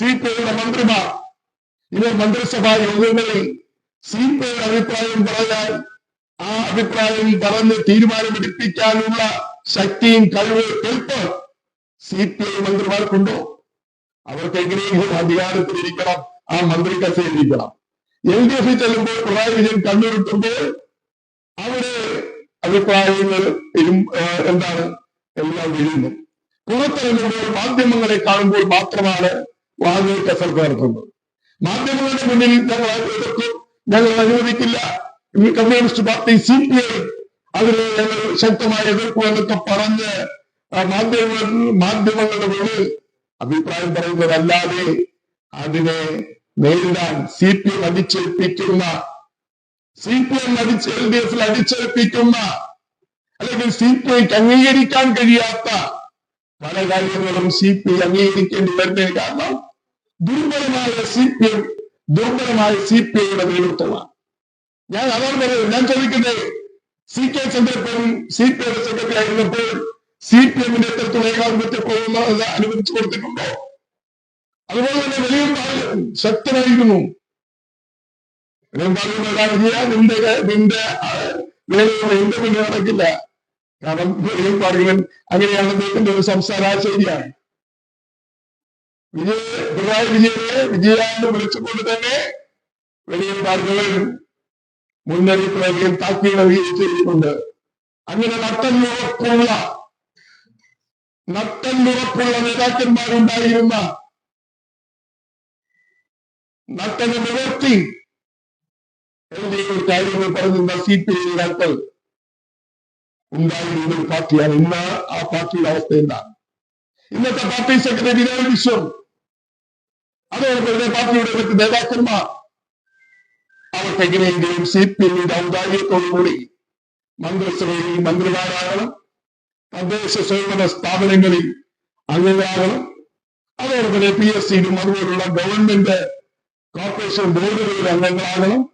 C P ഐയുടെ മന്ത്രിമാർ. ഇവർ മന്ത്രിസഭാ യോഗങ്ങളിൽ സി അഭിപ്രായം പറഞ്ഞാൽ ആ അഭിപ്രായം പറഞ്ഞ് തീരുമാനമെടുപ്പിക്കാനുള്ള ശക്തിയും കഴിവ് എളുപ്പം സി പി ഐ മന്ത്രിമാർക്കുണ്ടോ? അവർക്ക് എങ്ങനെയെങ്കിലും അധികാരത്തിലിരിക്കണം ആ മന്ത്രി കസേരിക്കണം എൽ ഡി എഫിൽ ചെല്ലുമ്പോൾ പിണറായി വിജയൻ കണ്ണുരുട്ടുമ്പോൾ അവിടെ അഭിപ്രായങ്ങൾ എന്താണ്? എല്ലാം വീഴുന്നു പുറത്തിറങ്ങുമ്പോൾ മാധ്യമങ്ങളെ കാണുമ്പോൾ മാത്രമാണ് വാതിൽ കസർത്ത് നടത്തുന്നത് മാധ്യമങ്ങളുടെ മുന്നിൽ ഞങ്ങൾ എതിർക്കും ഞങ്ങൾ അനുവദിക്കില്ല communist party C P I അതിനെ ഞങ്ങൾ ശക്തമായി എന്നൊക്കെ പറഞ്ഞ് മാധ്യമങ്ങൾ മാധ്യമ മാധ്യമങ്ങളുടെ മുന്നിൽ അഭിപ്രായം പറയുന്നതല്ലാതെ അതിനെ നേരിടാൻ സി പി എം അടിച്ചേൽപ്പിക്കുന്ന സി പി എം അടിച്ച് എൽ ഡി എഫിൽ അടിച്ചേൽപ്പിക്കുന്ന അല്ലെങ്കിൽ സി പി ഐക്ക് അംഗീകരിക്കാൻ കഴിയാത്ത പല കാര്യങ്ങളും സി പി ഐ അംഗീകരിക്കേണ്ടി വരുന്നതിന് കാരണം ദുർബലമായ സി പി എം ദുർബലമായ സി പി ഐയുടെ നേതൃത്വമാണ്. ഞാൻ അതാണ് പറയുന്നത് ഞാൻ ചോദിക്കുന്നത് സി കെ ചന്ദ്രപ്പനും സി പി ഐയുടെ സെക്രട്ടറി ആയിരുന്നപ്പോൾ സി പി എമ്മിന്റെ എത്രത്തോളം ഏകാധിപത്യം പോകുന്നത് അനുവദിച്ചു കൊടുത്തിട്ടുണ്ടോ? അതുപോലെ തന്നെ വലിയ ശക്തനായിരുന്നു നിന്റെ നിന്റെ എന്റെ മുന്നിൽ നടക്കില്ല. കാരണം അങ്ങനെയാണ് അദ്ദേഹത്തിന്റെ ഒരു സംസാര ശൈലിയാണ് വിജയ പിണറായി വിജയനെ വിജയാന്ന് വിളിച്ചുകൊണ്ട് തന്നെ വെളിയും പാർലമെൻ മുന്നറിയിപ്പ് നൽകുകയും താക്കീത് നൽകുകയും ചെയ്തിട്ടുണ്ട് അങ്ങനെ നട്ടല്ലുറപ്പുള്ള നട്ടല്ലുറപ്പുള്ള നേതാക്കന്മാരുണ്ടായിരുന്ന നട്ടല് നിവർത്തി എന്തെങ്കിലും കാര്യങ്ങൾ പറഞ്ഞിരുന്ന സി പി ഐ നേതാക്കൾ ഉണ്ടായിരുന്ന ഒരു പാർട്ടിയാണ് ഇന്ന് ആ പാർട്ടിയുടെ അവസ്ഥ എന്താണ് ഇന്നത്തെ പാർട്ടി സെക്രട്ടറി വിനോദ് വിശ്വം അതോടൊപ്പം പാർട്ടിയുടെ മറ്റ് നേതാക്കന്മാർ അവർക്ക് എങ്ങനെയെങ്കിലും സി പി എമ്മിന്റെ ഔദാര്യത്തോടുകൂടി മന്ത്രിസഭയിൽ മന്ത്രിമാരാകണം. തദ്ദേശ സ്വയംഭരണ സ്ഥാപനങ്ങളിൽ അംഗങ്ങളാകണം. അതോടൊപ്പം പി എസ് സിയിലും അതുപോലുള്ള ഗവൺമെന്റ് കോർപ്പറേഷൻ ബോർഡുകളിൽ അംഗങ്ങളാകണം.